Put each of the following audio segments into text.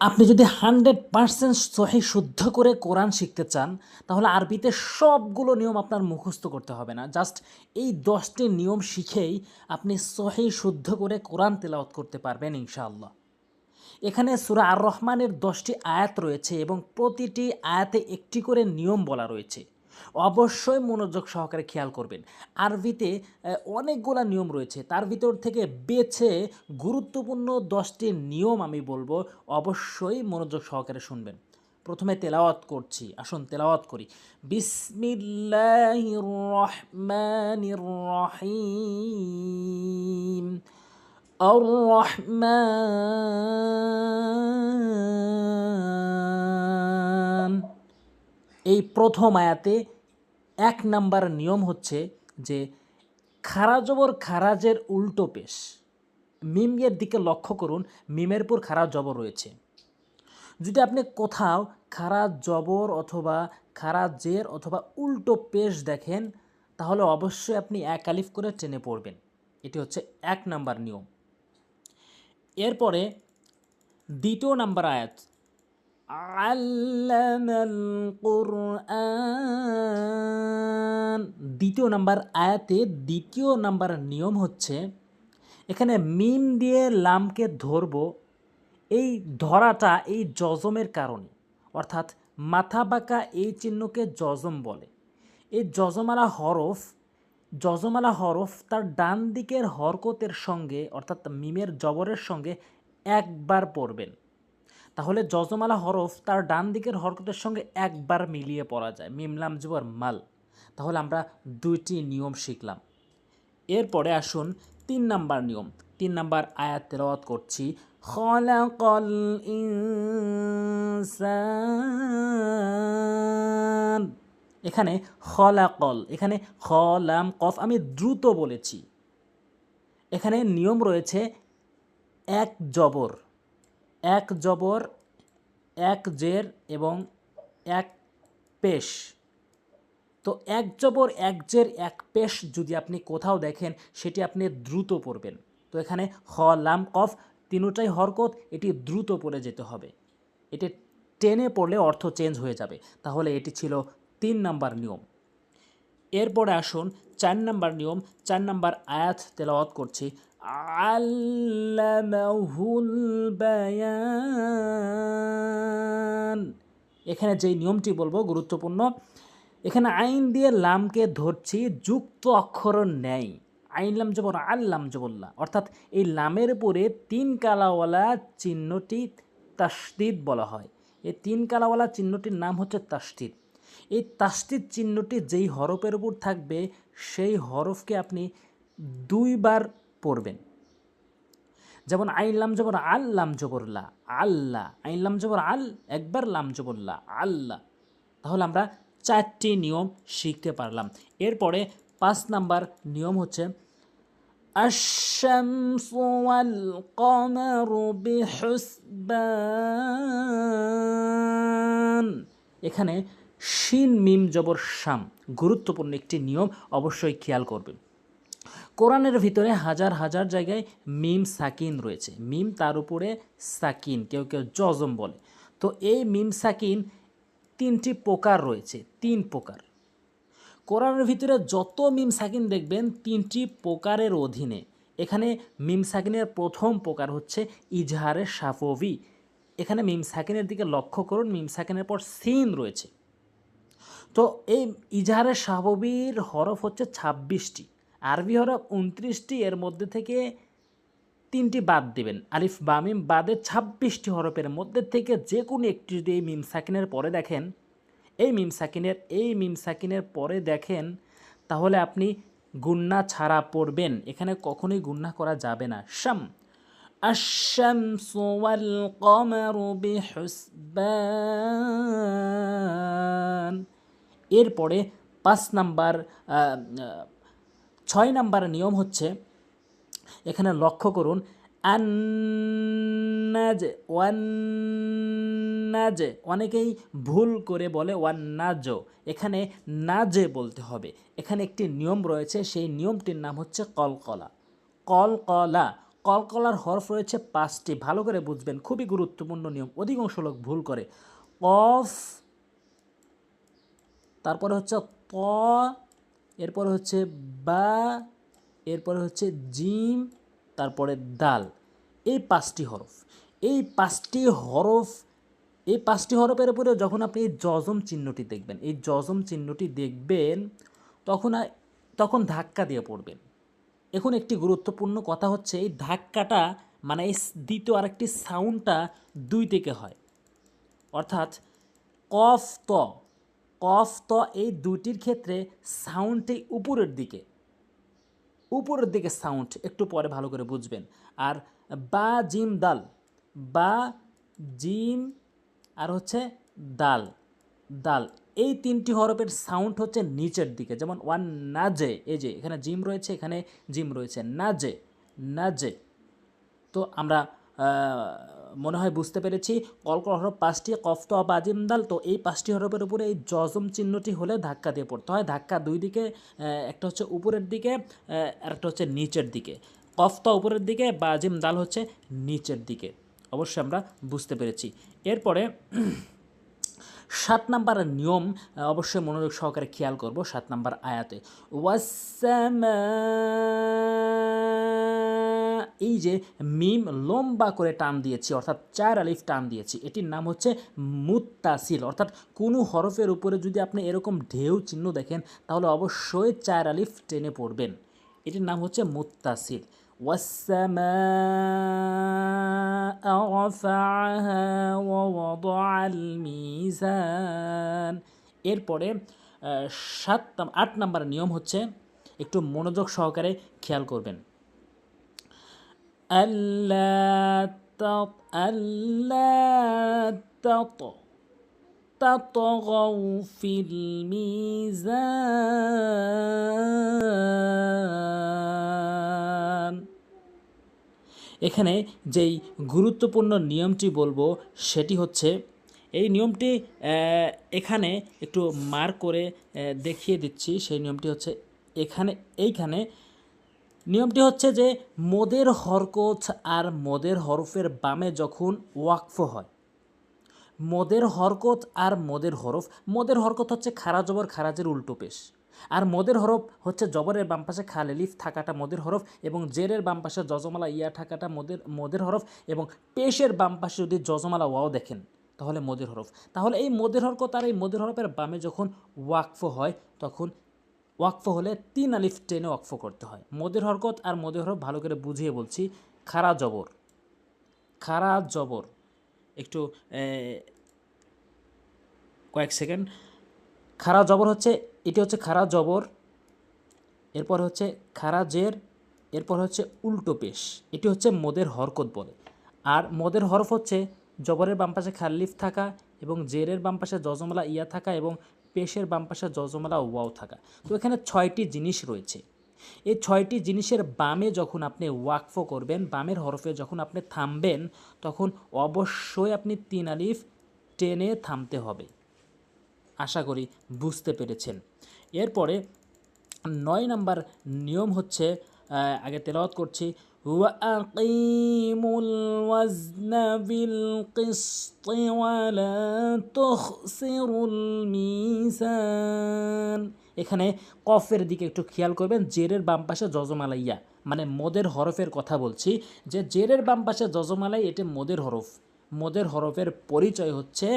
আপনি যদি hundred percent সহি শুদ্ধ করে কোরআন শিখতে চান, তাহলে আরবিতে সবগুলো নিয়ম আপনার মুখস্থ করতে হবে না। জাস্ট এই দশটি নিয়ম শিখেই আপনি সহি শুদ্ধ করে কোরআন তেলাওত করতে পারবেন ইনশাআল্লাহ। এখানে সুরা আর রহমানের দশটি আয়াত রয়েছে এবং প্রতিটি আয়াতে একটি করে নিয়ম বলা রয়েছে। অবশ্যই মনোযোগ সহকারে খেয়াল করবেন। আরবিতে অনেকগুলো নিয়ম রয়েছে। তার ভিতর থেকে বেছে গুরুত্বপূর্ণ দশটি নিয়ম আমি বলব। অবশ্যই মনোযোগ সহকারে শুনবেন। প্রথমে তেলাওয়াত করছি। আসুন, তেলাওয়াত করি। বিসমিল্লাহ রহমানির রহিম। আর রহমান এই প্রথম আয়াতে এক নাম্বার নিয়ম হচ্ছে যে খারাজবর খারাজের উল্টো পেশ। মিমের দিকে লক্ষ্য করুন, মিমের পর খারাজ জবর রয়েছে। যদি আপনি কোথাও খারাজ জবর অথবা খারাজ জের অথবা উল্টো পেশ দেখেন, তাহলে অবশ্যই আপনি এক আলিফ করে টেনে পড়বেন। এটি হচ্ছে এক নাম্বার নিয়ম। এরপরে দ্বিতীয় নাম্বার আয়াত আল্লামাল কুরআন। দ্বিতীয় নাম্বার আয়াতে দ্বিতীয় নাম্বার নিয়ম হচ্ছে, এখানে মিম দিয়ে লামকে ধরব, এই ধরাটা এই জজমের কারণে। অর্থাৎ মাথা বাঁকা এই চিহ্নকে জজম বলে। এই জজমালা হরফ যজমালা হরফ তার ডান দিকের হরকতের সঙ্গে, অর্থাৎ মিমের জবরের সঙ্গে একবার পড়বেন। তাহলে যজমালা হরফ তার ডান দিকের হরকতের সঙ্গে একবার মিলিয়ে পড়া যায়। মিমলাম জবর মাল। তাহলে আমরা দুইটি নিয়ম শিখলাম। এরপরে আসুন তিন নাম্বার নিয়ম। তিন নাম্বার আয়াত তেলাওয়াত করছি। খলাকল এখানে খলাকল, এখানে খলাম কফ আমি দ্রুত বলেছি। এখানে নিয়ম রয়েছে এক জবর। এক জবর এক জের এবং এক পেশ। তো এক জবর, এক জের, এক পেশ যদি আপনি কোথাও দেখেন, সেটি আপনি দ্রুত পড়বেন। তো এখানে হ লাম, কফ তিনোটাই হরকত, এটি দ্রুত পড়ে যেতে হবে। এটি টেনে পড়লে অর্থ চেঞ্জ হয়ে যাবে। তাহলে এটি ছিল তিন নাম্বার নিয়ম। এরপরে আসুন চার নাম্বার নিয়ম। চার নাম্বার আয়াত তেলাওয়াত করছি। আল্লামাহুল বায়ান। এখানে যেই নিয়মটি বলব, গুরুত্বপূর্ণ, এখানে আইন দিয়ে লামকে ধরছি, যুক্ত অক্ষর নেই। আইন লাম জবর আল্লাম জবল্লা অর্থাৎ এই লামের উপরে তিন কালাওয়ালা চিহ্নটি তাসদিদ বলা হয়। এই তিন কালাওয়ালা চিহ্নটির নাম হচ্ছে তাসদিদ। এই তাসদিদ চিহ্নটি যেই হরফের উপর থাকবে, সেই হরফকে আপনি দুইবার পড়বেন যেমন আইন লাম জবর আল্লাম জবরলা আল্লাহ আইন লাম জবর আল একবার লাম জবরলা আল্লাহ তাহলে আমরা চারটি নিয়ম শিখতে পারলাম এরপরে পাঁচ নাম্বার নিয়ম হচ্ছে الشمس والقمر بحسبان এখানে শিন মিম জবর শাম গুরুত্বপূর্ণ একটি নিয়ম অবশ্যই খেয়াল করবেন কোরআনের ভিতরে হাজার হাজার জায়গায় মিম সাকিন রয়েছে। মিম তার উপরে সাকিন, কেউ কেউ জজম বলে। তো এই মিম সাকিন তিনটি প্রকার রয়েছে, তিন প্রকার। কোরআনের ভিতরে যত মিম সাকিন দেখবেন, তিনটি প্রকারের অধীনে। এখানে মিম সাকিনের প্রথম প্রকার হচ্ছে ইজহারে সাফবি এখানে মিম সাকিনের দিকে লক্ষ্য করুন, মিম সাকিনের পর সিন রয়েছে। তো এই ইজহারে সাহবির হরফ হচ্ছে ছাব্বিশটি। আরবি হরফ উনত্রিশটি এর মধ্যে থেকে তিনটি বাদ দেবেন আলিফ বামিম বাদে ছাব্বিশটি হরফের মধ্যে থেকে যে কোনো একটি যদি এই মিম সাকিনের পরে দেখেন এই মিম সাকিনের এই মিম সাকিনের পরে দেখেন তাহলে আপনি গুন্না ছাড়া পড়বেন এখানে কখনোই গুন্না করা যাবে না শাম الشمس والقمر بحسبان এরপরে পাঁচ নাম্বার আহ, আহ, ছয় নাম্বার নিয়ম হচ্ছে, এখানে লক্ষ্য করুন, আন্নাজ, ওয়ান্নাজ, অনেকেই ভুল করে বলে ওয়ান্নাজ। এখানে নাজে বলতে হবে। এখানে একটি নিয়ম রয়েছে, সেই নিয়মটির নাম হচ্ছে কলকলা। কলকলা, কলকলার হরফ রয়েছে পাঁচটি। ভালো করে বুঝবেন, খুবই গুরুত্বপূর্ণ নিয়ম। অধিকাংশ লোক ভুল করে। কফ, তারপরে হচ্ছে ত এরপরে হচ্ছে বা, এরপরে হচ্ছে জিম, তারপরে দাল। এই পাঁচটি হরফ। এই পাঁচটি হরফ, এই পাঁচটি হরফের উপরে যখন আপনি এই জজম চিহ্নটি দেখবেন, এই জজম চিহ্নটি দেখবেন, তখন তখন ধাক্কা দিয়ে পড়বেন। এখন একটি গুরুত্বপূর্ণ কথা হচ্ছে, এই ধাক্কাটা মানে এই দ্বিতীয় আরেকটি সাউন্ডটা দুই থেকে হয়। অর্থাৎ কফ ত কফ ত এই দুটির ক্ষেত্রে সাউন্ডটি উপরের দিকে। উপরের দিকে সাউন্ড, একটু পরে ভালো করে বুঝবেন। আর বা জিম দাল, বা জিম, আর হচ্ছে দাল দাল। এই তিনটি হরফের সাউন্ড হচ্ছে নিচের দিকে, যেমন ওয়ান নাজে এই যে, এখানে জিম রয়েছে, এখানে জিম রয়েছে নাজে নাজে তো আমরা মনে হয় বুঝতে পেরেছি। কলকল হরফ পাঁচটি কফত দাল। তো এই পাঁচটি হরফের উপরে এই জজম চিহ্নটি হলে ধাক্কা দিয়ে পড়তে হয়। ধাক্কা দুই দিকে একটা হচ্ছে উপরের দিকে আর একটা হচ্ছে নিচের দিকে। কফত উপরের দিকে বা জিম, দাল হচ্ছে নিচের দিকে। অবশ্যই আমরা বুঝতে পেরেছি। এরপরে সাত নাম্বার নিয়ম অবশ্যই মনোযোগ সহকারে খেয়াল করব সাত নাম্বার আয়াতে। ওয়াসামা এই যে মিম লম্বা করে টান দিয়েছি অর্থাৎ চার আলিফ টান দিয়েছি এটির নাম হচ্ছে মুত্তাসিল অর্থাৎ কোনো হরফের উপরে যদি আপনি এরকম ঢেউ চিহ্ন দেখেন তাহলে অবশ্যই চার আলিফ টেনে পড়বেন এটির নাম হচ্ছে মুত্তাসিল والسماء رفعها ووضع الميزان এরপরে আহ, সাত নাম- আট নাম্বার নিয়ম হচ্ছে একটু মনোযোগ সহকারে খেয়াল করবেন ألا تط ألا تط تطغوا في الميزان এখানে যেই গুরুত্বপূর্ণ নিয়মটি বলবো সেটি হচ্ছে এই নিয়মটি আহ, এখানে একটু মার করে আহ, দেখিয়ে দিচ্ছি সেই নিয়মটি হচ্ছে এখানে এইখানে নিয়মটি হচ্ছে যে মোদের হরকত আর মোদের হরফের বামে যখন ওয়াকফ হয়, মোদের হরকত আর মোদের হরফ, মোদের হরকত হচ্ছে খারা জবর খারাজের উল্টো পেশ, আর মোদের হরফ হচ্ছে জবরের বাম পাশে খাল এলিফ থাকাটা মোদের হরফ এবং জেরের বাম পাশে যজমালা ইয়া থাকাটা মোদের মোদের হরফ এবং পেশের বাম পাশে যদি যজমালা ওয়াও দেখেন, তাহলে মোদের হরফ। তাহলে এই মোদের হরকত আর এই মোদের হরফের বামে যখন ওয়াকফ হয়, তখন ওয়াকফ হলে তিন আলিফ টেনে ওয়াকফ করতে হয়। মোদের হরকত আর মোদের হরফ ভালো করে বুঝিয়ে বলছি। খারা জবর। খারা জবর। একটু কয়েক সেকেন্ড। খারা জবর হচ্ছে, এটি হচ্ছে খারা জবর, এরপর হচ্ছে খারা জের, এরপর হচ্ছে উল্টো পেশ। এটি হচ্ছে মোদের হরকত বলে। আর মোদের হরফ হচ্ছে, জবরের বাম পাশে খালিফ থাকা এবং জেরের বাম পাশে যজমালা ইয়া থাকা এবং পেশের বাম পাশে জজমালা ওয়াও থাকা। তো এখানে ছয়টি জিনিস রয়েছে। এই ছয়টি জিনিসের বামে যখন আপনি ওয়াকফ করবেন, বামের হরফে যখন আপনি থামবেন, তখন অবশ্যই আপনি তিন আলিফ টেনে থামতে হবে। আশা করি বুঝতে পেরেছেন। এরপরে নয় নাম্বার নিয়ম হচ্ছে আগে তেলাওয়াত করছি وأقيموا الوزن بالقسط ولا تخسروا الميزان এখানে কফের দিকে একটু খেয়াল করবেন জেরের বাম পাশে যজমালাইয়া মানে মোদের হরফের কথা বলছি যে জেরের বাম পাশে যজমালাই এটি মোদের হরফ মোদের হরফের পরিচয় হচ্ছে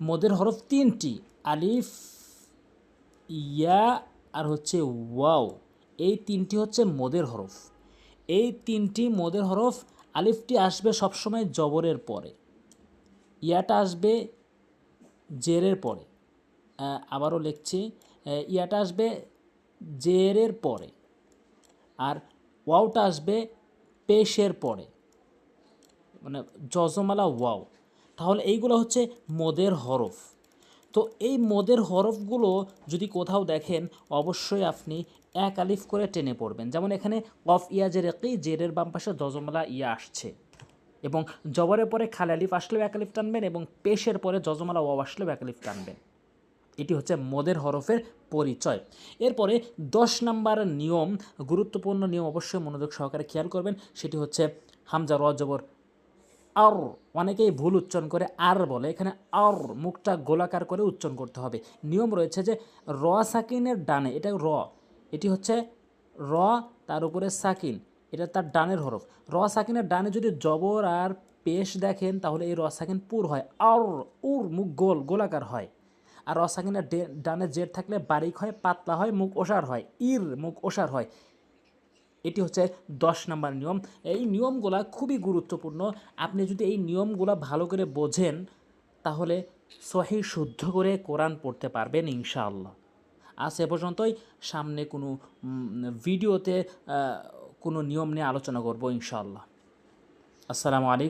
মোদের হরফ তিনটি আলিফ ইয়া আর হচ্ছে ওয়াও এই তিনটি হচ্ছে মোদের হরফ এই তিনটি মোদের হরফ আলিফটি আসবে সবসময় জবরের পরে। ইয়াটা আসবে জেরের পরে। আবারও লিখছি ইয়াটা আসবে জেরের পরে আর ওয়াওটা আসবে পেশের পরে। মানে যজমালা ওয়াও। তাহলে এইগুলো হচ্ছে মোদের হরফ। তো এই মোদের হরফগুলো যদি কোথাও দেখেন, অবশ্যই আপনি এক আলিফ করে টেনে পড়বেন। যেমন এখানে কফ ইয়া জের কি জেরের বাম পাশে যজমালা ইয়া আসছে। এবং জবরের পরে খালি আলিফ আসলেও এক আলিফ টানবেন এবং পেশের পরে যজমালা ওয়াও আসলেও এক আলিফ টানবেন। এটি হচ্ছে মদের হরফের পরিচয়। এরপরে দশ নাম্বার নিয়ম, গুরুত্বপূর্ণ নিয়ম অবশ্যই মনোযোগ সহকারে খেয়াল করবেন। সেটি হচ্ছে হামজা র, জবর আর, অনেকেই ভুল উচ্চারণ করে আর বলে। এখানে আর মুখটা গোলাকার করে উচ্চারণ করতে হবে। নিয়ম রয়েছে যে র সাকিনের ডানে, এটা র এটি হচ্ছে র, তার উপরে সাকিন। এটা তার ডানের হরফ। র সাকিনের ডানে যদি জবর আর পেশ দেখেন, তাহলে এই র সাকিন পুর হয়। আর উর, মুখ গোল, গোলাকার হয়। আর র সাকিনের ডানে জের থাকলে বারিক হয়, পাতলা হয়, মুখ ওষার হয়। ইর, মুখ ওষার হয়। এটি হচ্ছে দশ নাম্বার নিয়ম। এই নিয়মগুলা খুবই গুরুত্বপূর্ণ। আপনি যদি এই নিয়মগুলা ভালো করে বোঝেন, তাহলে সহি শুদ্ধ করে কোরআন পড়তে পারবেন, ইনশাআল্লাহ। আজ এ পর্যন্তই। সামনে কোনো ভিডিওতে কোনো নিয়ম নিয়ে আলোচনা করব ইনশাল্লাহ আসসালামু আলাইকুম।